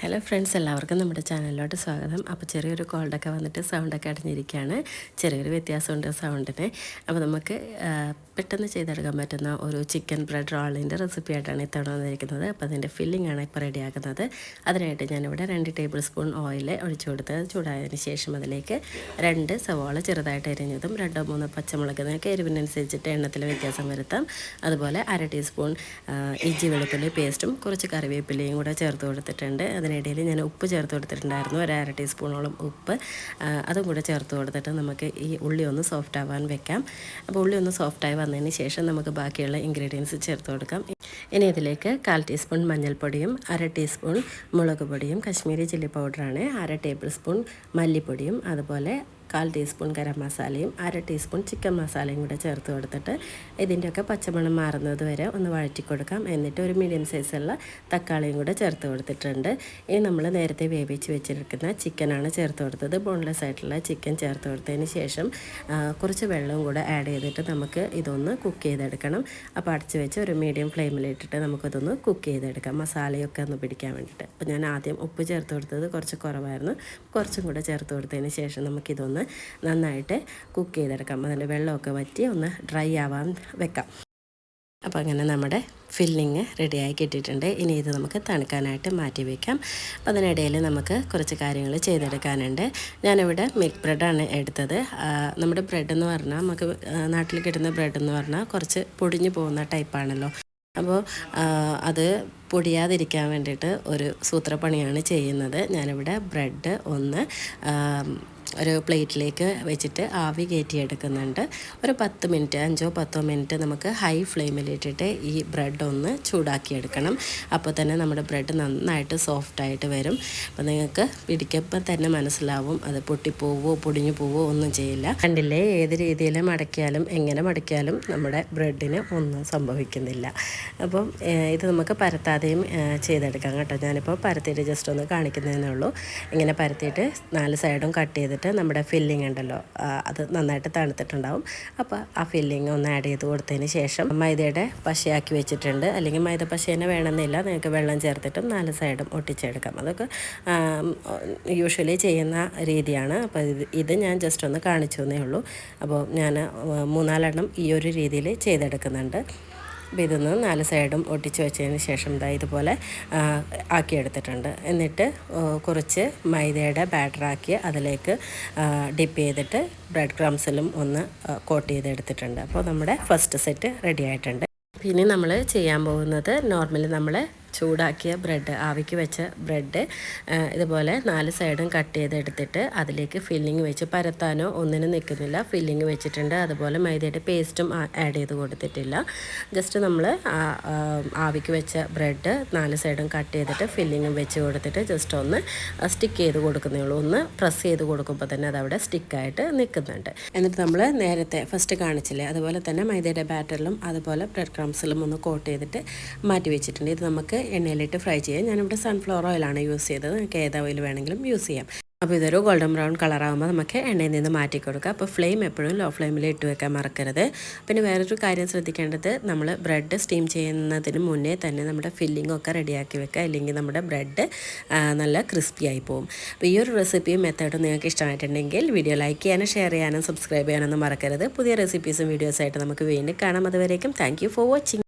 Hello friends എല്ലാവർക്കും നമ്മുടെ ചാനലിലോട്ട് സ്വാഗതം. അപ്പോൾ ചെറിയൊരു കോൾഡൊക്കെ വന്നിട്ട് സൗണ്ടൊക്കെ അടഞ്ഞിരിക്കുകയാണ്. ചെറിയൊരു വ്യത്യാസമുണ്ട് സൗണ്ടിന്. അപ്പോൾ നമുക്ക് പെട്ടെന്ന് ചെയ്തെടുക്കാൻ പറ്റുന്ന ഒരു ചിക്കൻ ബ്രെഡ് റോളിന്റെ റെസിപ്പി ആയിട്ടാണ് ഇത്തവണ വന്നിരിക്കുന്നത്. അപ്പോൾ അതിന്റെ ഫില്ലിംഗ് ആണ് ഇപ്പോൾ റെഡിയാക്കുന്നത് അതിനായിട്ട് ഞാനിവിടെ രണ്ട് ടേബിൾ സ്പൂൺ ഓയിൽ ഒഴിച്ചു കൊടുത്ത് ചൂടായതിന് ശേഷം അതിലേക്ക് രണ്ട് സവാള ചെറുതായിട്ട് എരിഞ്ഞതും രണ്ടോ മൂന്നോ പച്ചമുളക് നിങ്ങൾക്ക് എരിവിനനുസരിച്ചിട്ട് എണ്ണത്തിൽ വ്യത്യാസം വരുത്താം. അതുപോലെ അര ടീസ്പൂൺ ഇഞ്ചി വെളുത്തുള്ളി പേസ്റ്റും കുറച്ച് കറിവേപ്പിലയും കൂടെ ചേർത്ത് കൊടുത്തിട്ടുണ്ട്. അതിനിടയിൽ ഞാൻ ഉപ്പ് ചേർത്ത് കൊടുത്തിട്ടുണ്ടായിരുന്നു. ഒരു അര ടീസ്പൂണോളം ഉപ്പ്. അതും കൂടെ ചേർത്ത് കൊടുത്തിട്ട് നമുക്ക് ഈ ഉള്ളി ഒന്ന് സോഫ്റ്റ് ആവാൻ വെക്കാം. അപ്പോൾ ഉള്ളി ഒന്ന് സോഫ്റ്റ് ആയി വന്നതിന് ശേഷം നമുക്ക് ബാക്കിയുള്ള ഇൻഗ്രീഡിയൻസ് ചേർത്ത് കൊടുക്കാം. ഇനി ഇതിലേക്ക് കാൽ ടീസ്പൂൺ മഞ്ഞൾപ്പൊടിയും അര ടീസ്പൂൺ മുളക് പൊടിയും കശ്മീരി ചില്ലി പൗഡറാണ് അര ടേബിൾ സ്പൂൺ മല്ലിപ്പൊടിയും അതുപോലെ കാൽ ടീസ്പൂൺ ഗരം മസാലയും അര ടീസ്പൂൺ ചിക്കൻ മസാലയും കൂടെ ചേർത്ത് കൊടുത്തിട്ട് ഇതിന്റെയൊക്കെ പച്ചമണം മാറുന്നത് വരെ ഒന്ന് വഴറ്റി കൊടുക്കാം എന്നിട്ട് ഒരു മീഡിയം സൈസുള്ള തക്കാളിയും കൂടെ ചേർത്ത് കൊടുത്തിട്ടുണ്ട്. ഇനി നമ്മൾ നേരത്തെ വേവിച്ച് വെച്ചിരിക്കുന്ന ചിക്കനാണ് ചേർത്ത് കൊടുത്തത്. ബോൺലെസ് ആയിട്ടുള്ള ചിക്കൻ ചേർത്ത് കൊടുത്തതിന് ശേഷം കുറച്ച് വെള്ളവും കൂടെ ആഡ് ചെയ്തിട്ട് നമുക്ക് ഇതൊന്ന് കുക്ക് ചെയ്തെടുക്കണം. അപ്പോൾ അടച്ച് വെച്ച് ഒരു മീഡിയം ഫ്ലെയിമിലിട്ടിട്ട് നമുക്കതൊന്ന് കുക്ക് ചെയ്തെടുക്കാം. മസാലയൊക്കെ ഒന്ന് പിടിക്കാൻ വേണ്ടിയിട്ട്. അപ്പോൾ ഞാൻ ആദ്യം ഉപ്പ് ചേർത്ത് കൊടുത്തത് കുറച്ച് കുറവായിരുന്നു. കുറച്ചും കൂടെ ചേർത്ത് കൊടുത്തതിന് ശേഷം നമുക്കിതൊന്ന് ഒന്ന് നന്നായിട്ട് കുക്ക് ചെയ്തെടുക്കാം. അതിന്റെ വെള്ളമൊക്കെ വറ്റി ഒന്ന് ഡ്രൈ ആവാൻ വെക്കാം. അപ്പോൾ അങ്ങനെ നമ്മുടെ ഫില്ലിങ് റെഡിയായി കിട്ടിയിട്ടുണ്ട്. ഇനി ഇത് നമുക്ക് തണുക്കാനായിട്ട് മാറ്റി വയ്ക്കാം അപ്പോൾ അതിനിടയിൽ നമുക്ക് കുറച്ച് കാര്യങ്ങൾ ചെയ്തെടുക്കാനുണ്ട്. ഞാനിവിടെ മിൽക്ക് ബ്രെഡാണ് എടുത്തത്. നമ്മുടെ ബ്രെഡ് എന്ന് പറഞ്ഞാൽ നമുക്ക് നാട്ടിൽ കിട്ടുന്ന ബ്രെഡ് എന്ന് പറഞ്ഞാൽ കുറച്ച് പൊടിഞ്ഞു പോകുന്ന ടൈപ്പാണല്ലോ. അപ്പോൾ അത് പൊടിയാതിരിക്കാൻ വേണ്ടിയിട്ട് ഒരു സൂത്രപ്പണിയാണ് ചെയ്യുന്നത്. ഞാനിവിടെ ബ്രെഡ് ഒന്ന് ഒരു പ്ലേറ്റിലേക്ക് വെച്ചിട്ട് ആവി കയറ്റിയെടുക്കുന്നുണ്ട്. ഒരു പത്ത് മിനിറ്റ് അഞ്ചോ പത്തോ മിനിറ്റ് നമുക്ക് ഹൈ ഫ്ലെയിമിലിട്ടിട്ട് ഈ ബ്രെഡ് ഒന്ന് ചൂടാക്കിയെടുക്കണം. അപ്പോൾ തന്നെ നമ്മുടെ ബ്രെഡ് നന്നായിട്ട് സോഫ്റ്റായിട്ട് വരും. അപ്പോൾ നിങ്ങൾക്ക് പിടിക്കപ്പം തന്നെ മനസ്സിലാവും അത് പൊട്ടിപ്പോവോ പൊടിഞ്ഞു പോവോ ഒന്നും ചെയ്യില്ല. കണ്ടില്ലേ? ഏത് രീതിയിൽ മടക്കിയാലും എങ്ങനെ മടക്കിയാലും നമ്മുടെ ബ്രെഡിന് ഒന്നും സംഭവിക്കുന്നില്ല. അപ്പം ഇത് നമുക്ക് പരത്താതെയും ചെയ്തെടുക്കാം കേട്ടോ. ഞാനിപ്പോൾ പരത്തിയിട്ട് ജസ്റ്റ് ഒന്ന് കാണിക്കുന്നതേ ഉള്ളൂ. ഇങ്ങനെ പരത്തിയിട്ട് നാല് സൈഡും കട്ട് ചെയ്തിട്ട് ചെയ്തിട്ട് നമ്മുടെ ഫില്ലിംഗ് ഉണ്ടല്ലോ അത് നന്നായിട്ട് തണുത്തിട്ടുണ്ടാവും. അപ്പോൾ ആ ഫില്ലിംഗ് ഒന്ന് ആഡ് ചെയ്ത് കൊടുത്തതിന് ശേഷം മൈദയുടെ പശയാക്കി വെച്ചിട്ടുണ്ട്. അല്ലെങ്കിൽ മൈദ പശ തന്നെ വേണമെന്നില്ല. നിങ്ങൾക്ക് വെള്ളം ചേർത്തിട്ടും നാല് സൈഡും ഒട്ടിച്ചെടുക്കാം. അതൊക്കെ യൂഷ്വലി ചെയ്യുന്ന രീതിയാണ്. അപ്പോൾ ഇത് ഇത് ഞാൻ ജസ്റ്റ് ഒന്ന് കാണിച്ചു എന്നേ ഉള്ളൂ. അപ്പോൾ ഞാൻ മൂന്നാലെണ്ണം ഈ ഒരു രീതിയിൽ ചെയ്തെടുക്കുന്നുണ്ട്. അപ്പോൾ ഇതൊന്ന് നാല് സൈഡും ഒട്ടിച്ച് വെച്ചതിന് ശേഷം ഇതാ ഇതുപോലെ ആക്കിയെടുത്തിട്ടുണ്ട്. എന്നിട്ട് കുറച്ച് മൈദയുടെ ബാറ്ററാക്കി അതിലേക്ക് ഡിപ്പ് ചെയ്തിട്ട് ബ്രെഡ് ക്രംസിലും ഒന്ന് കോട്ട് ചെയ്തെടുത്തിട്ടുണ്ട്. അപ്പോൾ നമ്മുടെ ഫസ്റ്റ് സെറ്റ് റെഡി ആയിട്ടുണ്ട്. ഇനി നമ്മൾ ചെയ്യാൻ പോകുന്നത് നോർമലി നമ്മൾ ചൂടാക്കിയ ബ്രെഡ് ആവിക്ക് വെച്ച ബ്രെഡ് ഇതുപോലെ നാല് സൈഡും കട്ട് ചെയ്തെടുത്തിട്ട് അതിലേക്ക് ഫില്ലിങ് വെച്ച് പരത്താനോ ഒന്നിനും നിൽക്കുന്നില്ല. ഫില്ലിങ് വെച്ചിട്ടുണ്ട്. അതുപോലെ മൈദയുടെ പേസ്റ്റും ആഡ് ചെയ്ത് കൊടുത്തിട്ടില്ല. ജസ്റ്റ് നമ്മൾ ആവിക്ക് വെച്ച ബ്രെഡ് നാല് സൈഡും കട്ട് ചെയ്തിട്ട് ഫില്ലിങ്ങും വെച്ച് കൊടുത്തിട്ട് ജസ്റ്റ് ഒന്ന് സ്റ്റിക്ക് ചെയ്ത് കൊടുക്കുന്നേ ഉള്ളൂ. ഒന്ന് പ്രസ് ചെയ്ത് കൊടുക്കുമ്പോൾ തന്നെ അതവിടെ സ്റ്റിക്കായിട്ട് നിൽക്കുന്നുണ്ട്. എന്നിട്ട് നമ്മൾ നേരത്തെ ഫസ്റ്റ് കാണിച്ചില്ലേ? അതുപോലെ തന്നെ മൈദയുടെ ബാറ്ററിലും അതുപോലെ ബ്രെഡ് ക്രംസിലും ഒന്ന് കോട്ട് ചെയ്തിട്ട് മാറ്റി വെച്ചിട്ടുണ്ട്. ഇത് നമുക്ക് എണ്ണയിലിട്ട് ഫ്രൈ ചെയ്യാം. ഞാനിവിടെ സൺഫ്ലവർ ഓയിലാണ് യൂസ് ചെയ്തത്. നിങ്ങൾക്ക് ഏത് ഓയിൽ വേണമെങ്കിലും യൂസ് ചെയ്യാം. അപ്പോൾ ഇതൊരു ഗോൾഡൻ ബ്രൗൺ കളറാകുമ്പോൾ നമുക്ക് എണ്ണയിൽ നിന്ന് മാറ്റി കൊടുക്കുക അപ്പോൾ ഫ്ലെയിം എപ്പോഴും ലോ ഫ്ലെയിമിൽ ഇട്ട് വെക്കാൻ മറക്കരുത്. പിന്നെ വേറൊരു കാര്യം ശ്രദ്ധിക്കേണ്ടത് നമ്മൾ ബ്രെഡ് സ്റ്റീം ചെയ്യുന്നതിന് മുന്നേ തന്നെ നമ്മുടെ ഫില്ലിംഗ് ഒക്കെ റെഡിയാക്കി വെക്കുക. അല്ലെങ്കിൽ നമ്മുടെ ബ്രെഡ് നല്ല ക്രിസ്പി ആയി പോകും അപ്പോൾ ഈ ഒരു റെസിപ്പിയും മെത്തേഡും നിങ്ങൾക്ക് ഇഷ്ടമായിട്ടുണ്ടെങ്കിൽ വീഡിയോ ലൈക്ക് ചെയ്യാനും ഷെയർ ചെയ്യാനും സബ്സ്ക്രൈബ് ചെയ്യാനൊന്നും മറക്കരുത്. പുതിയ റെസിപ്പീസും വീഡിയോസായിട്ട് നമുക്ക് വീണ്ടും കാണാം. അതുവരേക്കും താങ്ക് ഫോർ വാച്ചിങ്